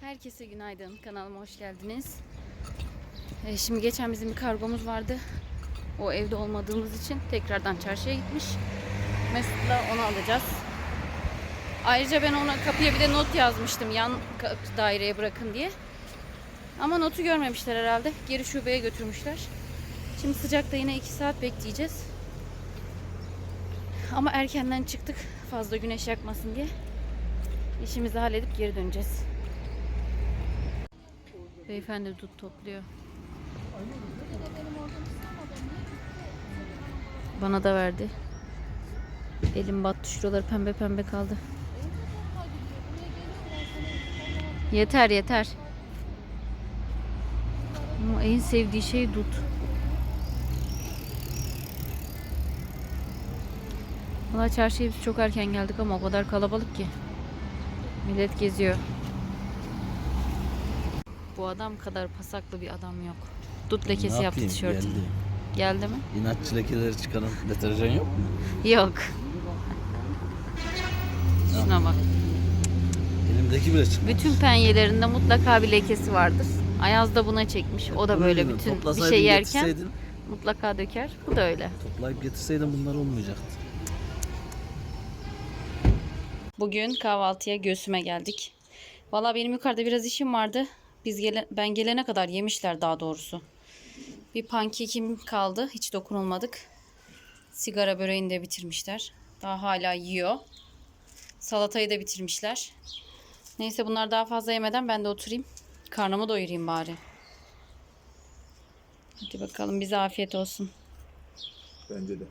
Herkese günaydın. Kanalıma hoş geldiniz. Ee, şimdi geçen bizim bir kargomuz vardı. O evde olmadığımız için tekrardan çarşıya gitmiş. Mesut'la onu alacağız. Ayrıca ben ona kapıya bir de not yazmıştım yan daireye bırakın diye. Ama notu görmemişler herhalde. Geri şubeye götürmüşler. Şimdi sıcakta yine 2 saat bekleyeceğiz. Ama erkenden çıktık fazla güneş yakmasın diye. İşimizi halledip geri döneceğiz. Beyefendi dut topluyor. Bana da verdi. Elim battı şuralar pembe pembe kaldı. Yeter yeter. Ama en sevdiği şey dut. Valla çarşıya biz çok erken geldik ama o kadar kalabalık ki. Millet geziyor. Bu adam kadar pasaklı bir adam yok. Dut lekesi Ne yaptı yapayım? tişörtüne. Geldi. Geldi mi? İnatçı lekeleri çıkaran deterjan yok mu? Yok. Şuna bak. Elimdeki bile çıkmadı. Bütün penyelerinde mutlaka bir lekesi vardır. Ayaz da buna çekmiş. O da böyle bütün bir şey yerken getirseydin, mutlaka döker. Bu da öyle. Toplayıp getirseydin bunlar olmayacaktı. Bugün kahvaltıya göğsüme geldik. Valla benim yukarıda biraz işim vardı. Biz gele, ben gelene kadar yemişler daha doğrusu. Bir pankekim kaldı. Hiç dokunulmadık. Sigara böreğini de bitirmişler. Daha hala yiyor. Salatayı da bitirmişler. Neyse bunlar daha fazla yemeden ben de oturayım. Karnımı doyurayım bari. Hadi bakalım bize afiyet olsun. Bence de.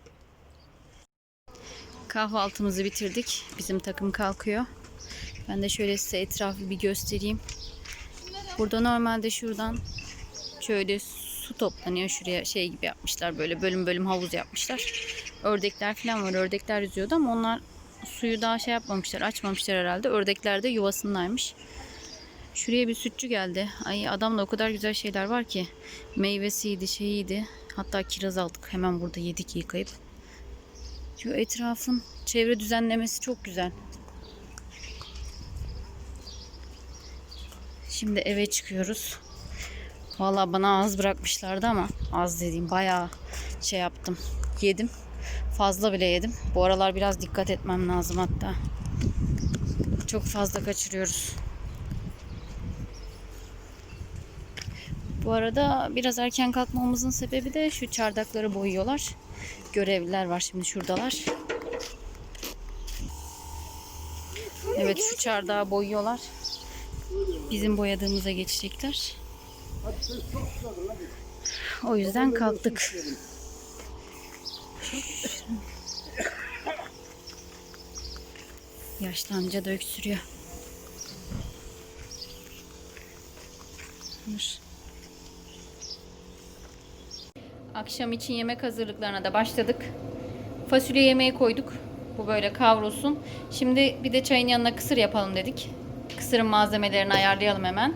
Kahvaltımızı bitirdik. Bizim takım kalkıyor. Ben de şöyle size etrafı bir göstereyim. Burada normalde şuradan şöyle su toplanıyor. Şuraya şey gibi yapmışlar. Böyle bölüm bölüm havuz yapmışlar. Ördekler falan var. Ördekler yüzüyordu ama onlar suyu daha şey yapmamışlar. Açmamışlar herhalde. Ördekler de yuvasındaymış. Şuraya bir sütçü geldi. Ay adamda o kadar güzel şeyler var ki. Meyvesiydi, şeyiydi. Hatta kiraz aldık. Hemen burada yedik yıkayıp. Şu etrafın çevre düzenlemesi çok güzel. Şimdi eve çıkıyoruz. Valla bana az bırakmışlardı ama az dediğim bayağı şey yaptım. Yedim. Fazla bile yedim. Bu aralar biraz dikkat etmem lazım hatta. Çok fazla kaçırıyoruz. Bu arada biraz erken kalkmamızın sebebi de şu çardakları boyuyorlar. Görevliler var şimdi şuradalar. Evet şu çardağı boyuyorlar. Bizim boyadığımıza geçecekler. O yüzden kalktık. Yaşlı amca da öksürüyor. Akşam için yemek hazırlıklarına da başladık. Fasulye yemeği koyduk. Bu böyle kavrulsun. Şimdi bir de çayın yanına kısır yapalım dedik. Kısırın malzemelerini ayarlayalım hemen.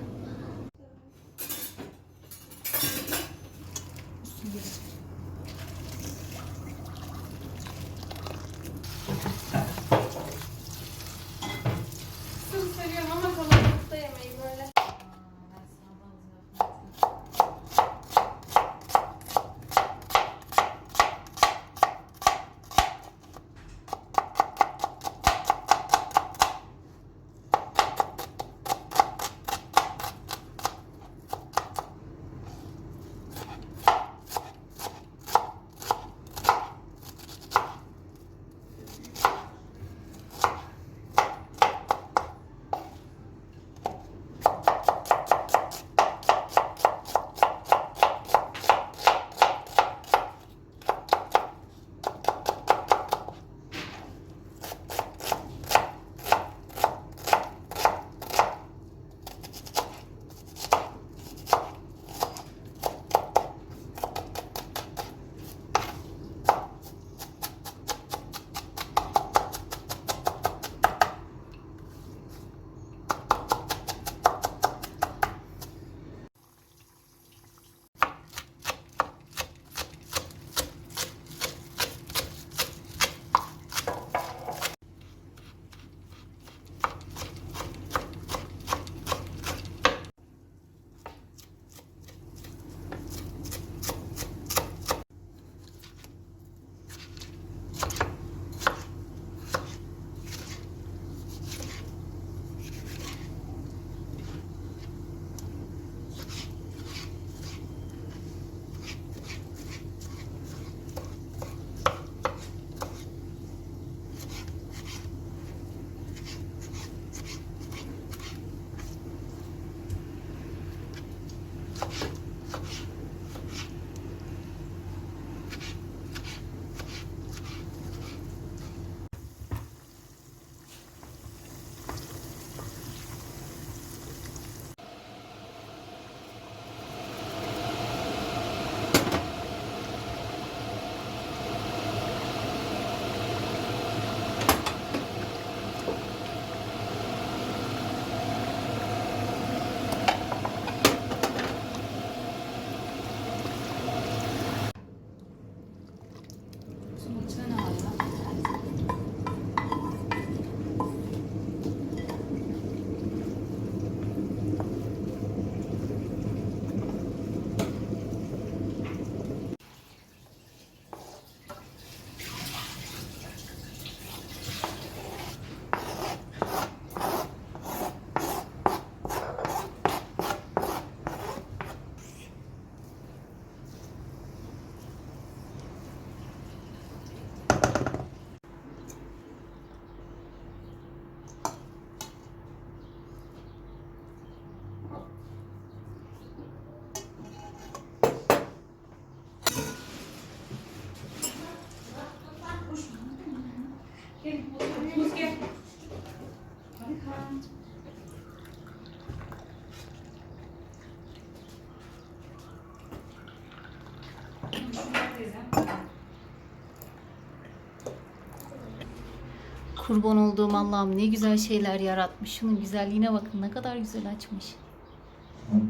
Kurban olduğum Allah'ım ne güzel şeyler yaratmış. Şunun güzelliğine bakın ne kadar güzel açmış.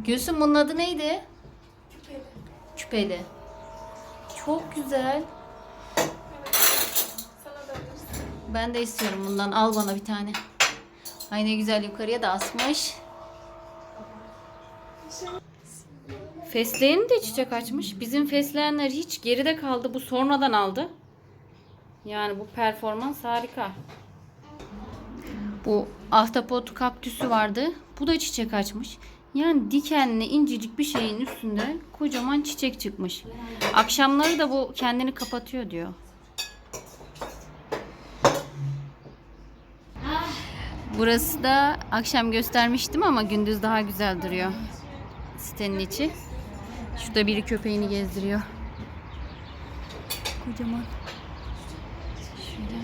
Gülsüm bunun adı neydi? Küpeli. Küpeli. Çok güzel. Ben de istiyorum bundan. Al bana bir tane. Ay ne güzel yukarıya da asmış. Fesleğeni de çiçek açmış. Bizim fesleğenler hiç geride kaldı. Bu sonradan aldı. Yani bu performans harika. Bu ahtapot kaktüsü vardı. Bu da çiçek açmış. Yani dikenli incecik bir şeyin üstünde kocaman çiçek çıkmış. Akşamları da bu kendini kapatıyor diyor. Burası da akşam göstermiştim ama gündüz daha güzel duruyor. Sitenin içi. Şurada biri köpeğini gezdiriyor. Kocaman. Şöyle.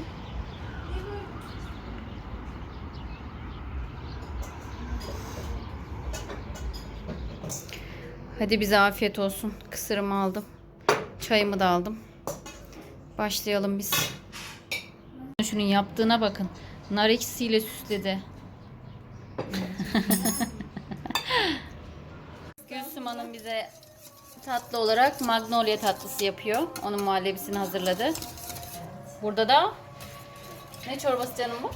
Hadi bize afiyet olsun. Kısırımı aldım. Çayımı da aldım. Başlayalım biz. Şunun yaptığına bakın. Nar ekşisiyle süsledi. Gülsüm Hanım bize tatlı olarak magnolia tatlısı yapıyor. Onun muhallebisini hazırladı. Burada da ne çorbası canım bu?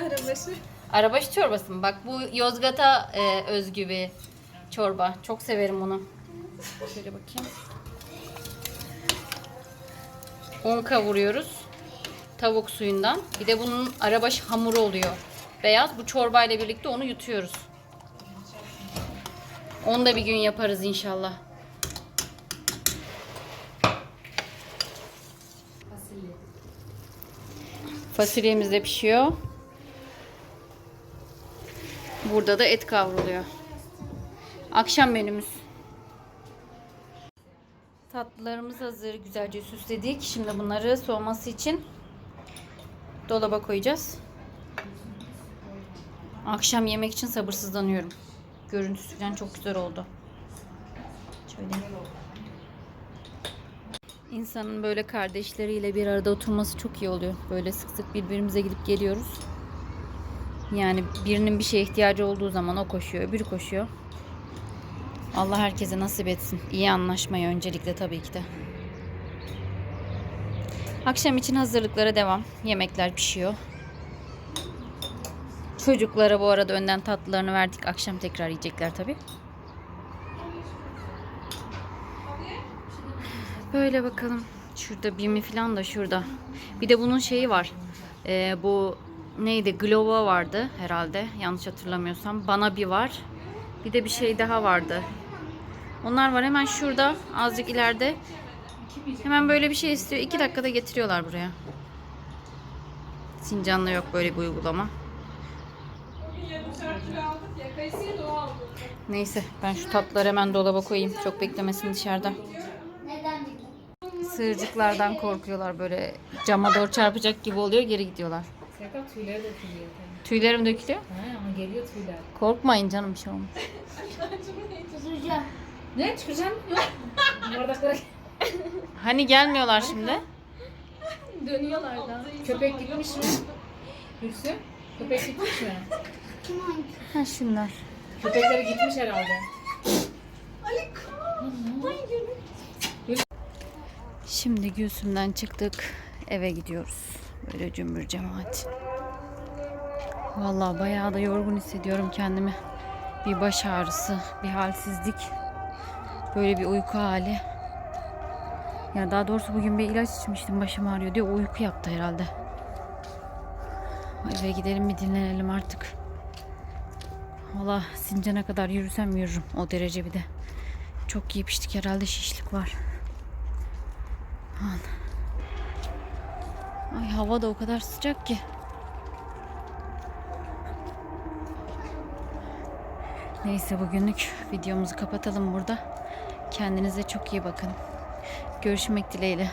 Arabaşı. Arabaşı çorbası mı? Bak bu Yozgat'a e, özgü bir çorba. Çok severim bunu. Şöyle bakayım. Un kavuruyoruz. Tavuk suyundan. Bir de bunun arabaşı hamuru oluyor. Beyaz. Bu çorbayla birlikte onu yutuyoruz. Onu da bir gün yaparız inşallah. Fasulyemiz de pişiyor. Burada da et kavruluyor. Akşam menümüz. Tatlılarımız hazır. Güzelce süsledik. Şimdi bunları soğuması için dolaba koyacağız. Akşam yemek için sabırsızlanıyorum. Görüntüsü falan çok güzel oldu. Şöyle. İnsanın böyle kardeşleriyle bir arada oturması çok iyi oluyor. Böyle sık sık birbirimize gidip geliyoruz. Yani birinin bir şeye ihtiyacı olduğu zaman o koşuyor, öbürü koşuyor. Allah herkese nasip etsin. İyi anlaşmayı öncelikle tabii ki de. Akşam için hazırlıklara devam. Yemekler pişiyor. Çocuklara bu arada önden tatlılarını verdik. Akşam tekrar yiyecekler tabii. Böyle bakalım. Şurada bimi falan da şurada. Bir de bunun şeyi var. Ee, bu neydi? Glova vardı herhalde. Yanlış hatırlamıyorsam. Bana bir var. Bir de bir şey daha vardı. Onlar var hemen şurada. Azıcık ileride. Hemen böyle bir şey istiyor. İki dakikada getiriyorlar buraya. Sincan'da yok böyle bir uygulama. Neyse ben şu tatlıları hemen dolaba koyayım. Çok beklemesin dışarıda. Sığırcıklardan korkuyorlar böyle cama doğru çarpacak gibi oluyor geri gidiyorlar. Serkan tüyleri dökülüyor. Tüylerim dökülüyor. Ha ama geliyor tüyler. Korkmayın canım bir şey olmaz. Ne çıkacağım? Yok. Bardaklara Hani gelmiyorlar şimdi? dönüyorlar da. Köpek gitmiş mi? Hüsnü? Köpek gitmiş mi? Ha şunlar. Köpekleri gitmiş herhalde. Şimdi Gülsüm'den çıktık. Eve gidiyoruz. Böyle cümbür cemaat. Vallahi bayağı da yorgun hissediyorum kendimi. Bir baş ağrısı, bir halsizlik. Böyle bir uyku hali. Ya daha doğrusu bugün bir ilaç içmiştim başım ağrıyor diye uyku yaptı herhalde. Eve gidelim bir dinlenelim artık. Valla Sincan'a kadar yürüsem yürürüm o derece bir de. Çok yiyip içtik herhalde şişlik var. Ay hava da o kadar sıcak ki. Neyse bugünlük videomuzu kapatalım burada. Kendinize çok iyi bakın. Görüşmek dileğiyle.